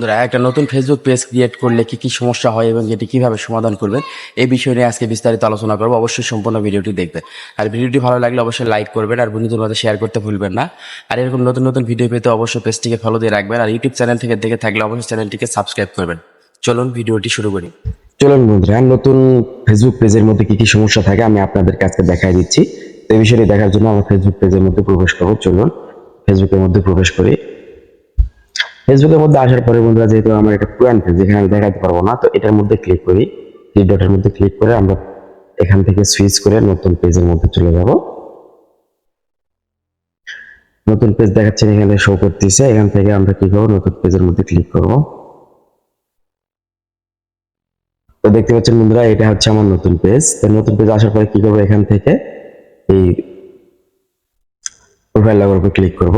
বন্ধুরা, একটা নতুন ফেসবুক পেজ ক্রিয়েট করলে কি কি সমস্যা হয় এবং এটি কীভাবে সমাধান করবেন এই বিষয় নিয়ে আজকে বিস্তারিত আলোচনা করব। অবশ্যই সম্পূর্ণ ভিডিওটি দেখবেন। আর ভিডিওটি ভালো লাগলে অবশ্যই লাইক করবেন আর বন্ধুদের মধ্যে শেয়ার করতে ভুলবেন না। আর এরকম নতুন নতুন ভিডিও পেতে অবশ্যই পেজটিকে ফলো দিয়ে রাখবেন আর ইউটিউব চ্যানেল থেকে দেখে থাকলে অবশ্যই চ্যানেলটিকে সাবস্ক্রাইব করবেন। চলুন ভিডিওটি শুরু করি। চলুন বন্ধুরা নতুন ফেসবুক পেজের মধ্যে কি কি সমস্যা থাকে আমি আপনাদের কাছে দেখাই দিচ্ছি। তো এই বিষয়টি দেখার জন্য আমরা ফেসবুক পেজের মধ্যে প্রবেশ করব। চলুন ফেসবুকের মধ্যে প্রবেশ করি। ফেসবুকের মধ্যে আসার পরে বন্ধুরা, যেহেতু আমার একটা পুরান পেজ এখানে আমি দেখাতে পারব না, তো এটার মধ্যে ক্লিক করি। থ্রি ডটের মধ্যে ক্লিক করে আমরা এখান থেকে সুইচ করে নতুন পেজের মধ্যে চলে যাব। নতুন পেজ দেখাচ্ছে, এখানে শো করতেছে। এখান থেকে আমরা কি করব? নতুন পেজের মধ্যে ক্লিক করব। তো দেখতে পাচ্ছেন বন্ধুরা, এটা হচ্ছে আমার নতুন পেজ তো নতুন পেজ আসার পরে কি করব? এখান থেকে এই প্রোফাইল লগোর উপর ক্লিক করব।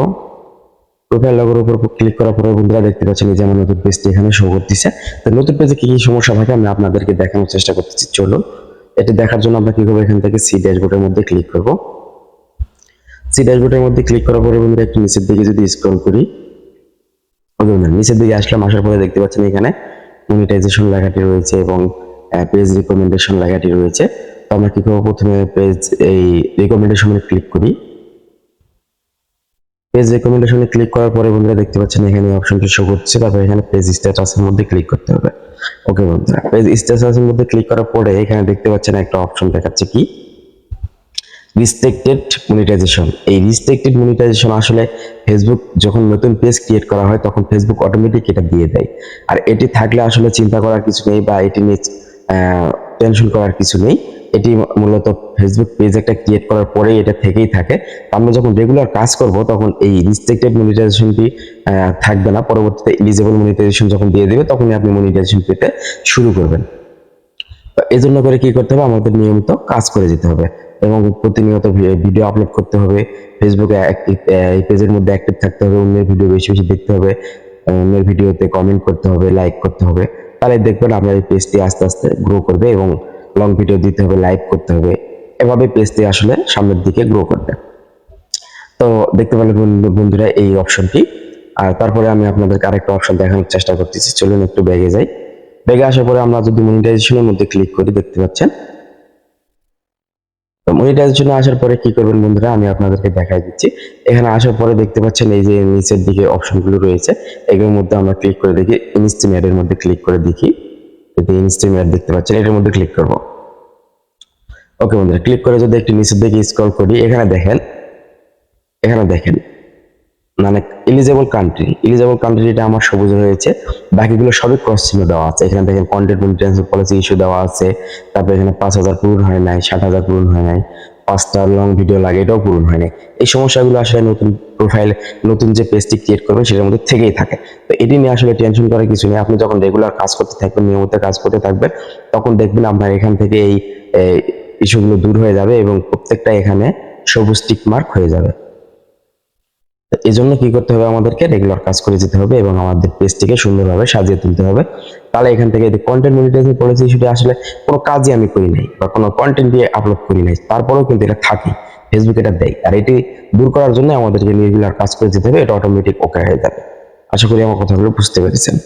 প্রোফাইল লগোর উপর ক্লিক করার পরে বন্ধুরা দেখতে পাচ্ছেন এই যে আমার নতুন পেজটি এখানে শো করতেছে। তো নতুন পেজে কি কি সমস্যা থাকে আমি আপনাদেরকে দেখানোর চেষ্টা করতেছি। চলুন, এটা দেখার জন্য আমরা কি করব? এখান থেকে সি ড্যাশবোর্ডের মধ্যে ক্লিক করব। সি ড্যাশবোর্ডের মধ্যে ক্লিক করার পরে বন্ধুরা একটু নিচের দিকে যদি স্ক্রল করি নিচের দিকে আসলাম, আসার পরে দেখতে পাচ্ছেন এখানে মনিটাইজেশন লেখাটি রয়েছে এবং পেজ রিকমেন্ডেশন লেখাটি রয়েছে। তো আমরা কি করব? প্রথমে পেজ এই রিকমেন্ডেশনে ক্লিক করি। পেজ রেকমেন্ডেশনে ক্লিক করার পরে বন্ধুরা দেখতে পাচ্ছেন এখানে অপশনটি শো করছে। তারপর এখানে পেজ স্ট্যাটাসের মধ্যে ক্লিক করতে হবে। ওকে বন্ধুরা পেজ স্ট্যাটাসের মধ্যে ক্লিক করার পরে এখানে দেখতে পাচ্ছেন একটা অপশন দেখাচ্ছে কি? রিস্ট্রিক্টেড মনিটাইজেশন এই রিস্ট্রিক্টেড মনিটাইজেশন আসলে ফেসবুক যখন নতুন পেজ ক্রিয়েট করা হয়, তখন ফেসবুক অটোমেটিক এটা দিয়ে দেয়। আর এটি থাকলে আসলে চিন্তা করার কিছু নেই বা এটি নিয়ে টেনশন করার কিছু নেই। এটি মূলত ফেসবুক পেজ একটা ক্রিয়েট করার পরেই এটা থেকেই থাকে। আমরা যখন রেগুলার কাজ করব, তখন এই রিস্ট্রিক্টেড মনিটাইজেশনটি থাকবে না। পরবর্তীতে এলিজেবল মনিটাইজেশন যখন দিয়ে দেবে, তখনই আপনি মনিটাইজেশন পেতে শুরু করবেন। এই জন্য করে কি করতে হবে? আমাদের নিয়মিত কাজ করে যেতে হবে এবং প্রতিনিয়ত ভিডিও আপলোড করতে হবে। ফেসবুকে এই পেজের মধ্যে অ্যাক্টিভ থাকতে হবে, অন্যের ভিডিও বেশি বেশি দেখতে হবে। অন্যের ভিডিওতে কমেন্ট করতে হবে লাইক করতে হবে। তাহলে দেখবেন আপনার এই পেজটি আস্তে আস্তে গ্রো করবে এবং লং ভিডিও দিতে হবে লাইক করতে হবে এভাবে পেজটি আসলে সামনের দিকে গ্রো করবে। তো দেখতে বন্ধু- বন্ধুরা এই অপশনটি আর তারপরে আমি আপনাদেরকে আরেকটা অপশন দেখানোর চেষ্টা করতেছি, চলুন একটু ব্যাগে যাই। ব্যাগে আসার পরে আমরা যদি মনিটাইজেশনের মধ্যে ক্লিক করি, দেখতে পাচ্ছেন? তো মনিটাইজেশনে আসার পরে কি করবেন বন্ধুরা, আমি আপনাদেরকে দেখাই দিচ্ছি। এখানে আসার পরে দেখতে পাচ্ছেন, এই যে নিচের দিকে অপশনগুলো রয়েছে, এগুলোর মধ্যে আমরা ক্লিক করে দেখি ইনস্টিমেট এর মধ্যে ক্লিক করে দেখি। যদি অ্যাড দেখতে পাচ্ছেন, এটার মধ্যে ক্লিক করব। ওকে বন্ধুরা ক্লিক করে যদি একটু নিচের দিকে স্ক্রল করি, এখানে দেখেন এখানে দেখেন মানে এলিজেবল কান্ট্রি এলিজেবল কান্ট্রিটা আমার সবুজ রয়েছে বাকিগুলো সবই ক্রস চিহ্ন দেওয়া আছে। এখানে দেখেন কন্টেন্ট মেনটেন্স পলিসি ইস্যু দেওয়া আছে, তারপরে এখানে পাঁচ হাজার পূরণ হয় নাই, ষাট হাজার পূরণ হয় নাই। পাঁচটা লং ভিডিও লাগে, এটাও পূরণ হয়নি। এই সমস্যাগুলো আসলে নতুন প্রোফাইল নতুন যে পেজটি ক্রিয়েট করবেন সেটার মধ্যে থেকেই থাকে। তো এটি নিয়ে আসলে টেনশন করার কিছু নেই। আপনি যখন রেগুলার কাজ করতে থাকবেন, নিয়মিত কাজ করতে থাকবেন, তখন দেখবেন আপনার এখান থেকে এই ইস্যুগুলো দূর হয়ে যাবে এবং প্রত্যেকটা এখানে সবুজ টিক মার্ক হয়ে যাবে। তো এই জন্য কি করতে হবে? আমাদেরকে রেগুলার কাজ করে যেতে হবে এবং আমাদের পেজটিকে সুন্দরভাবে সাজিয়ে তুলতে হবে। তাহলে এখান থেকে যদি কন্টেন্ট মনিটাইজেশন পলিসি সেটা আসলে কোনো কাজই আমি করি নাই বা কোনো কন্টেন্ট দিয়ে আপলোড করি নাই, তারপরেও কিন্তু এটা থাকে। ফেসবুক এটা দেয়। আর এটি দূর করার জন্য আমাদেরকে রেগুলার কাজ করে যেতে হবে, এটা অটোমেটিক ওকে হয়ে যাবে। আশা করি আমার কথাগুলো বুঝতে পেরেছেন।